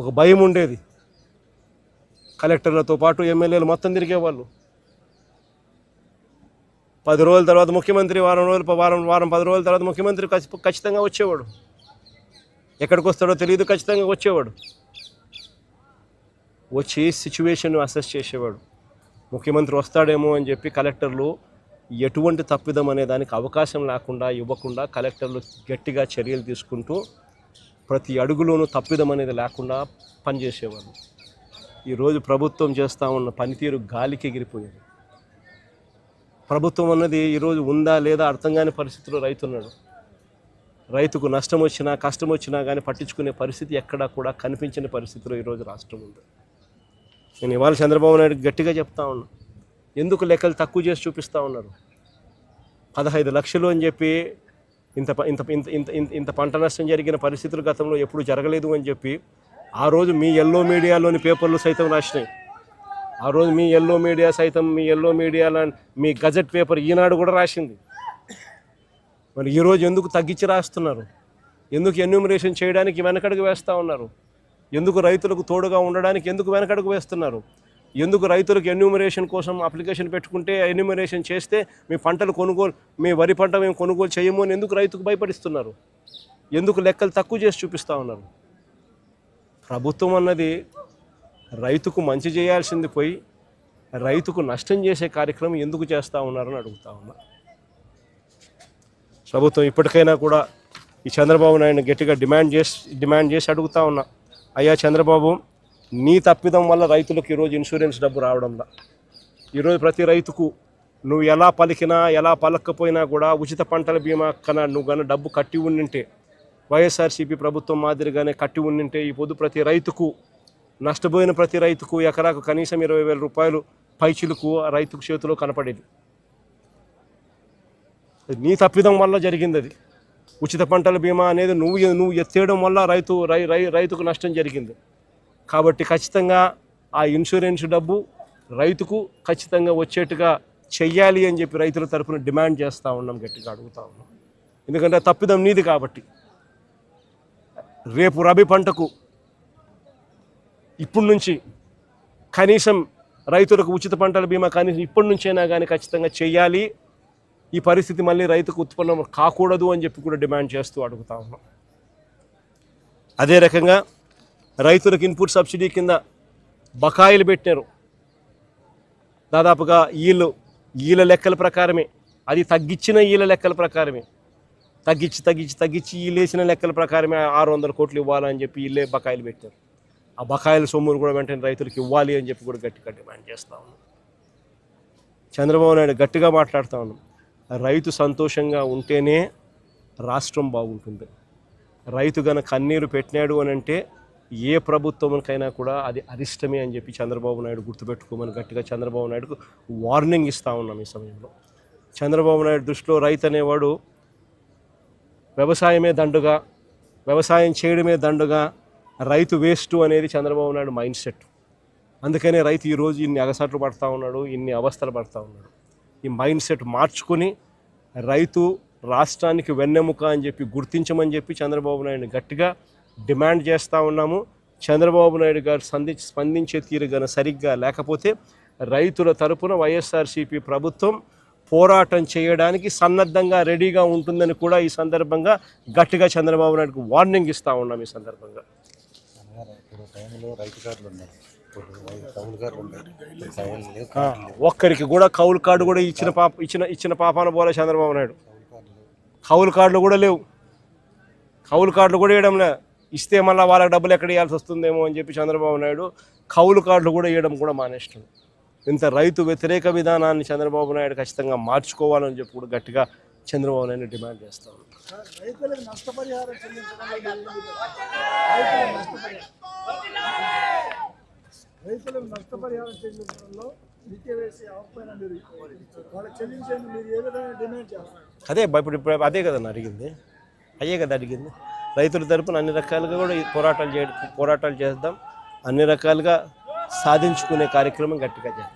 ఒక భయం ఉండేది. కలెక్టర్లతో పాటు ఎమ్మెల్యేలు మొత్తం తిరిగేవాళ్ళు. పది రోజుల తర్వాత ముఖ్యమంత్రి వారం రోజులు వారం వారం పది రోజుల తర్వాత ముఖ్యమంత్రి ఖచ్చితంగా వచ్చేవాడు. ఎక్కడికి వస్తాడో తెలియదు ఖచ్చితంగా వచ్చేవాడు. వచ్చి సిచ్యువేషన్ అసెస్ చేసేవాడు. ముఖ్యమంత్రి వస్తాడేమో అని చెప్పి కలెక్టర్లు ఎటువంటి తప్పిదం అనే దానికి అవకాశం లేకుండా ఇవ్వకుండా కలెక్టర్లు గట్టిగా చర్యలు తీసుకుంటూ ప్రతి అడుగులోనూ తప్పిదం అనేది లేకుండా పనిచేసేవాళ్ళు. ఈరోజు ప్రభుత్వం చేస్తూ ఉన్న పనితీరు గాలికి ఎగిరిపోయేది. ప్రభుత్వం అన్నది ఈరోజు ఉందా లేదా అర్థం కాని పరిస్థితిలో రైతున్నాడు రైతుకు నష్టం వచ్చినా కష్టం వచ్చినా కానీ పట్టించుకునే పరిస్థితి ఎక్కడా కూడా కనిపించని పరిస్థితిలో ఈరోజు రాష్ట్రం ఉంది. నేను ఇవాళ చంద్రబాబు నాయుడు గట్టిగా చెప్తా ఉన్నా. ఎందుకు లెక్కలు తక్కువ చేసి చూపిస్తూ ఉన్నారు? పదహైదు లక్షలు అని చెప్పి ఇంత ఇంత ఇంత ఇంత ఇంత ఇంత పంట నష్టం జరిగిన పరిస్థితులు గతంలో ఎప్పుడు జరగలేదు అని చెప్పి ఆ రోజు మీ ఎల్లో మీడియాలోని పేపర్లు సైతం రాసినాయి. ఆ రోజు మీ ఎల్లో మీడియా సైతం మీ ఎల్లో మీడియాలో మీ గజెట్ పేపర్ ఈనాడు కూడా రాసింది. మరి ఈరోజు ఎందుకు తగ్గించి రాస్తున్నారు? ఎందుకు ఎన్యూమరేషన్ చేయడానికి వెనకడుగు వేస్తూ ఉన్నారు? ఎందుకు రైతులకు తోడుగా ఉండడానికి ఎందుకు వెనకడుగు వేస్తున్నారు? ఎందుకు రైతులకు ఎన్యూమరేషన్ కోసం అప్లికేషన్ పెట్టుకుంటే ఎన్యూమరేషన్ చేస్తే మీ పంటలు కొనుగోలు మీ వరి పంట మేము కొనుగోలు చేయము అని ఎందుకు రైతుకు భయపడిస్తున్నారు? ఎందుకు లెక్కలు తక్కువ చేసి చూపిస్తూ ఉన్నారు? ప్రభుత్వం అన్నది రైతుకు మంచి చేయాల్సింది పోయి రైతుకు నష్టం చేసే కార్యక్రమం ఎందుకు చేస్తూ ఉన్నారని అడుగుతా ఉన్నా. ప్రభుత్వం ఇప్పటికైనా కూడా ఈ చంద్రబాబు నాయుడు గట్టిగా డిమాండ్ చేసి డిమాండ్ చేసి అడుగుతా ఉన్నా. అయ్యా చంద్రబాబు నీ తప్పిదం వల్ల రైతులకు ఈరోజు ఇన్సూరెన్స్ డబ్బు రావడంలా. ఈరోజు ప్రతి రైతుకు నువ్వు ఎలా పలికినా ఎలా పలకపోయినా కూడా ఉచిత పంటల బీమా కన్నా నువ్వు కన్నా డబ్బు కట్టి ఉండింటే వైఎస్ఆర్సీపీ ప్రభుత్వం మాదిరిగానే కట్టి ఉండింటే ఈ పొద్దు ప్రతి రైతుకు నష్టపోయిన ప్రతి రైతుకు ఎకరాకు కనీసం ఇరవై వేల రూపాయలు పైచిలకు రైతుకు చేతిలో కనపడేది. నీ తప్పిదం వల్ల జరిగింది అది. ఉచిత పంటల బీమా అనేది నువ్వు నువ్వు ఎత్తేయడం వల్ల రైతు రై రైతుకు నష్టం జరిగింది. కాబట్టి ఖచ్చితంగా ఆ ఇన్సూరెన్స్ డబ్బు రైతుకు ఖచ్చితంగా వచ్చేట్టుగా చెయ్యాలి అని చెప్పి రైతుల తరఫున డిమాండ్ చేస్తూ ఉన్నాం గట్టిగా అడుగుతా ఉన్నాం. ఎందుకంటే తప్పిదం నీది కాబట్టి. రేపు రబీ పంటకు ఇప్పటి నుంచి కనీసం రైతులకు ఉచిత పంటల బీమా కనీసం ఇప్పటి నుంచైనా కానీ ఖచ్చితంగా చెయ్యాలి. ఈ పరిస్థితి మళ్ళీ రైతుకు ఉత్పన్నం కాకూడదు అని చెప్పి కూడా డిమాండ్ చేస్తూ అడుగుతా ఉన్నాం. అదే రకంగా రైతులకు ఇన్పుట్ సబ్సిడీ కింద బకాయిలు పెట్టారు. దాదాపుగా వీళ్ళు వీళ్ళ లెక్కల ప్రకారమే. అది తగ్గించిన వీళ్ళ లెక్కల ప్రకారమే. తగ్గించి తగ్గించి తగ్గించి వీళ్ళు లెక్కల ప్రకారమే ఆరు వందల కోట్లు ఇవ్వాలని చెప్పి వీళ్ళే బకాయిలు పెట్టారు. ఆ బకాయిల సొమ్మును కూడా వెంటనే రైతులకు ఇవ్వాలి అని చెప్పి కూడా గట్టిగా డిమాండ్ చేస్తా ఉన్నాం. చంద్రబాబు నాయుడు గట్టిగా మాట్లాడుతూ ఉన్నాం. రైతు సంతోషంగా ఉంటేనే రాష్ట్రం బాగుంటుంది. రైతు గన కన్నీరు పెట్టినాడు అని అంటే ఏ ప్రభుత్వంకైనా కూడా అది అరిష్టమే అని చెప్పి చంద్రబాబు నాయుడు గుర్తుపెట్టుకోమని గట్టిగా చంద్రబాబు నాయుడుకు వార్నింగ్ ఇస్తూ ఉన్నాం ఈ సమయంలో. చంద్రబాబు నాయుడు దృష్టిలో రైతు అనేవాడు వ్యవసాయమే దండుగా వ్యవసాయం చేయడమే దండుగా రైతు వేస్ట్ అనేది చంద్రబాబు నాయుడు మైండ్ సెట్. అందుకనే రైతు ఈరోజు ఇన్ని అగసాట్లు పడతా ఉన్నాడు ఇన్ని అవస్థలు పడతా ఉన్నాడు. ఈ మైండ్ సెట్ మార్చుకొని రైతు రాష్ట్రానికి వెన్నెముక అని చెప్పి గుర్తించమని చెప్పి చంద్రబాబు నాయుడు గట్టిగా డిమాండ్ చేస్తూ ఉన్నాము. చంద్రబాబు నాయుడు గారు సంధి స్పందించే తీరు గన సరిగ్గా లేకపోతే రైతుల తరపున వైఎస్ఆర్సీపీ ప్రభుత్వం పోరాటం చేయడానికి సన్నద్ధంగా రెడీగా ఉంటుందని కూడా ఈ సందర్భంగా గట్టిగా చంద్రబాబు నాయుడుకు వార్నింగ్ ఇస్తూ ఉన్నాం ఈ సందర్భంగా. ఒక్కరికి కూడా కౌలు కార్డు కూడా ఇచ్చిన పాప ఇచ్చిన ఇచ్చిన పాపాన పోలే చంద్రబాబు నాయుడు. కౌలు కార్డులు కూడా లేవు. కౌలు కార్డులు కూడా ఇవ్వడం లే ఇస్తే మళ్ళీ వాళ్ళకి డబ్బులు ఎక్కడ ఇవ్వాల్సి వస్తుందేమో అని చెప్పి చంద్రబాబు నాయుడు కౌలు కార్డులు కూడా ఇవ్వడం కూడా మానేస్తాడు ఇంత రైతు వ్యతిరేక విధానాన్ని చంద్రబాబు నాయుడు ఖచ్చితంగా మార్చుకోవాలని చెప్పి కూడా గట్టిగా చంద్రబాబు నాయుడు డిమాండ్ చేస్తాను రైతులకు నష్టపరిహారం చెల్లించడంలో అదే ఇప్పుడు అదే కదా అడిగింది. అయ్యే కదా అడిగింది. రైతుల తరపున అన్ని రకాలుగా కూడా ఈ పోరాటాలు చేయ పోరాటాలు చేద్దాం. అన్ని రకాలుగా సాధించుకునే కార్యక్రమం గట్టిగా చేద్దాం.